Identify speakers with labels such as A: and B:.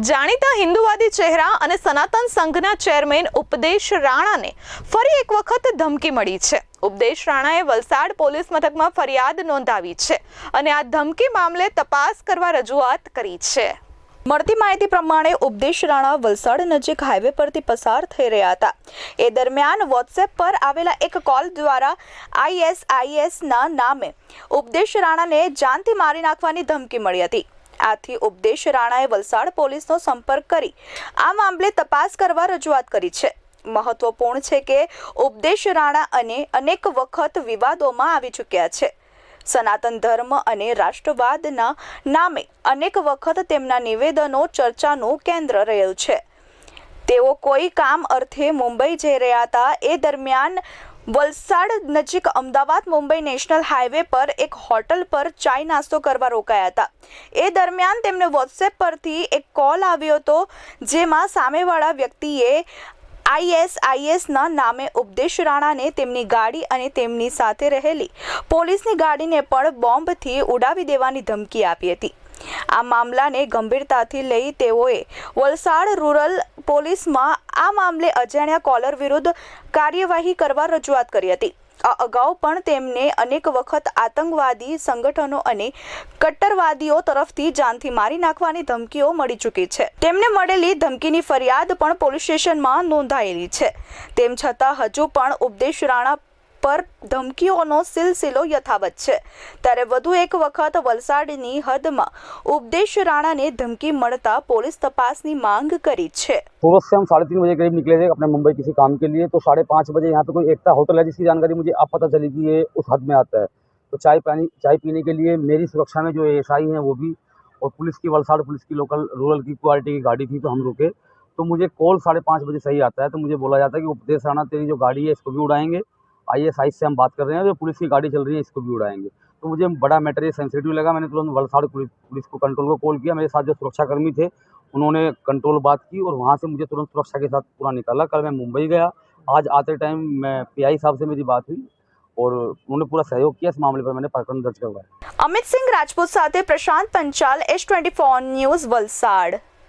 A: જાણીતા હિન્દુવાદી ચહેરા અને સનાતન સંઘના ચેરમેન ઉપદેશ રાણાને ફરી એક વખત ધમકી મળી છે. ઉપદેશ રાણાએ વલસાડ પોલીસ મથકમાં ફરિયાદ નોંધાવી છે અને આ ધમકી મામલે તપાસ કરવા રજૂઆત કરી છે. મળતી માહિતી પ્રમાણે ઉપદેશ રાણા વલસાડ નજીક હાઈવે પરથી પસાર થઈ રહ્યા હતા. એ દરમિયાન વોટ્સએપ પર આવેલા એક કોલ દ્વારા આઈએસઆઈએસના નામે ઉપદેશ રાણાને જાનથી મારી નાખવાની ધમકી મળી હતી. આથી ઉપદેશ રાણાએ વલસાડ પોલીસનો સંપર્ક કરી આ મામલે તપાસ કરવા રજૂઆત કરી છે. મહત્વપૂર્ણ છે કે ઉપદેશ રાણા અને અનેક વખત વિવાદોમાં આવી ચૂક્યા છે. સનાતન ધર્મ અને રાષ્ટ્રવાદના નામે અનેક વખત તેમના નિવેદનો ચર્ચાનું કેન્દ્ર રહ્યું છે. તેઓ કોઈ કામ અર્થે મુંબઈ જઈ રહ્યા હતા એ દરમિયાન વલસાડ નજીક અમદાવાદ મુંબઈ નેશનલ હાઈવે પર એક હોટલ પર ચાય નાસ્તો કરવા રોકાયા હતા. એ દરમિયાન તેમને વોટ્સએપ પરથી એક કોલ આવ્યો હતો, જેમાં સામેવાળા વ્યક્તિએ આઈએસઆઈએસના નામે ઉપદેશ રાણાને તેમની ગાડી અને તેમની સાથે રહેલી પોલીસની ગાડીને પણ બોમ્બથી ઉડાવી દેવાની ધમકી આપી હતી. આ મામલાને ગંભીરતાથી લઈ તેઓએ વલસાડ રૂરલ પોલીસમાં આ મામલે અજાણ્યા કોલર વિરુદ્ધ કાર્યવાહી કરવા રજૂઆત કરી હતી. આ અગાઉ પણ તેમને અનેક વખત આતંકવાદી સંગઠનો અને કટ્ટરવાદીઓ તરફથી જાનથી મારી નાખવાની ધમકીઓ મળી ચૂકી છે. તેમને મળેલી ધમકીની ફરિયાદ પણ પોલીસ સ્ટેશનમાં નોંધાયેલી છે. તેમ છતાં હજુ પણ ઉપદેશ રાણા પર ધમકીઓનો સિલસિલો યથાવત છે ત્યારે વધુ એક વખત વલસાડની હદમાં ઉપદેશ રાણાને ધમકી મળતા પોલીસ તપાસની માંગ કરી છે
B: सूरत से हम साढ़े तीन बजे करीब निकले थे अपने मुंबई किसी काम के लिए तो साढ़े पाँच बजे यहाँ पे कोई एकता होटल है जिसकी जानकारी मुझे अब पता चली कि ये उस हद में आता है तो चाय पानी चाय पीने के लिए मेरी सुरक्षा में जो एस आई हैं वो भी और पुलिस की वलसाड़ पुलिस की लोकल रूरल की क्वालिटी की गाड़ी थी तो हम रुके तो मुझे कॉल साढ़े पाँच बजे सही आता है तो मुझे बोला जाता है कि उपदेश राणा तेरी जो गाड़ी है इसको भी उड़ाएंगे आई एस आई से हम बात कर रहे हैं, जो पुलिस की गाड़ी चल रही है, इसको भी उड़ाएँगे। तो मुझे बड़ा मैटर ये सेंसिटिव लगा, मैंने तुरंत वलसाड़ पुलिस पुलिस को कंट्रोल को कॉल किया। मेरे साथ जो सुरक्षाकर्मी थे, उन्होंने कंट्रोल बात की और वहाँ से मुझे तुरंत सुरक्षा के साथ पूरा निकाला। कल मैं मुंबई गया। आज आते टाइम मैं पी साहब से मेरी बात हुई और उन्होंने पूरा सहयोग किया। इस मामले पर मैंने प्रकरण दर्ज करवाया।
A: अमित सिंह राजपूत साथ Prashant Panchal S twenty news Valsad.